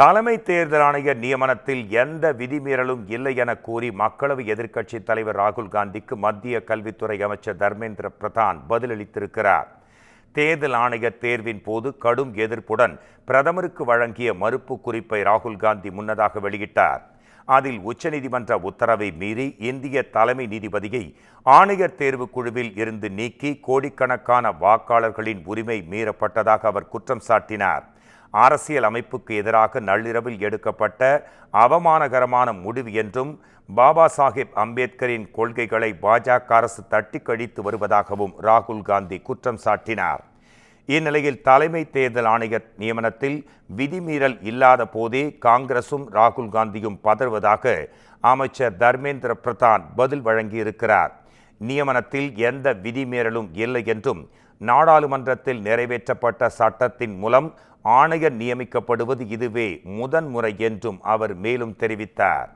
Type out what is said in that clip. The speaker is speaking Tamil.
தலைமை தேர்தல் ஆணையர் நியமனத்தில் எந்த விதிமீறலும் இல்லை என கூறி மக்களவை எதிர்க்கட்சித் தலைவர் ராகுல் காந்திக்கு மத்திய கல்வித்துறை அமைச்சர் தர்மேந்திர பிரதான் பதிலளித்திருக்கிறார். தேர்தல் ஆணையர் தேர்வின் போது கடும் எதிர்ப்புடன் பிரதமருக்கு வழங்கிய மறுப்பு குறிப்பை ராகுல் காந்தி முன்னதாக வெளியிட்டார். அதில் உச்சநீதிமன்ற உத்தரவை மீறி இந்திய தலைமை நீதிபதியை ஆணையர் தேர்வு குழுவில் இருந்து நீக்கி கோடிக்கணக்கான வாக்காளர்களின் உரிமை மீறப்பட்டதாக அவர் குற்றம் சாட்டினார். அரசியல் அமைப்புக்கு எதிராக நள்ளிரவில் எடுக்கப்பட்ட அவமானகரமான முடிவு என்றும் பாபா சாஹிப் அம்பேத்கரின் கொள்கைகளை பாஜக அரசு தட்டி கழித்து வருவதாகவும் ராகுல் காந்தி குற்றம் சாட்டினார். இந்நிலையில் தலைமை தேர்தல் ஆணையர் நியமனத்தில் விதிமீறல் இல்லாத போதே காங்கிரசும் ராகுல் காந்தியும் பதறுவதாக அமைச்சர் தர்மேந்திர பிரதான் பதில் வழங்கியிருக்கிறார். நியமனத்தில் எந்த விதிமீறலும் இல்லை என்றும் நாடாளுமன்றத்தில் நிறைவேற்றப்பட்ட சட்டத்தின் மூலம் ஆணையர் நியமிக்கப்படுவது இதுவே முதன்முறை என்றும் அவர் மேலும் தெரிவித்தார்.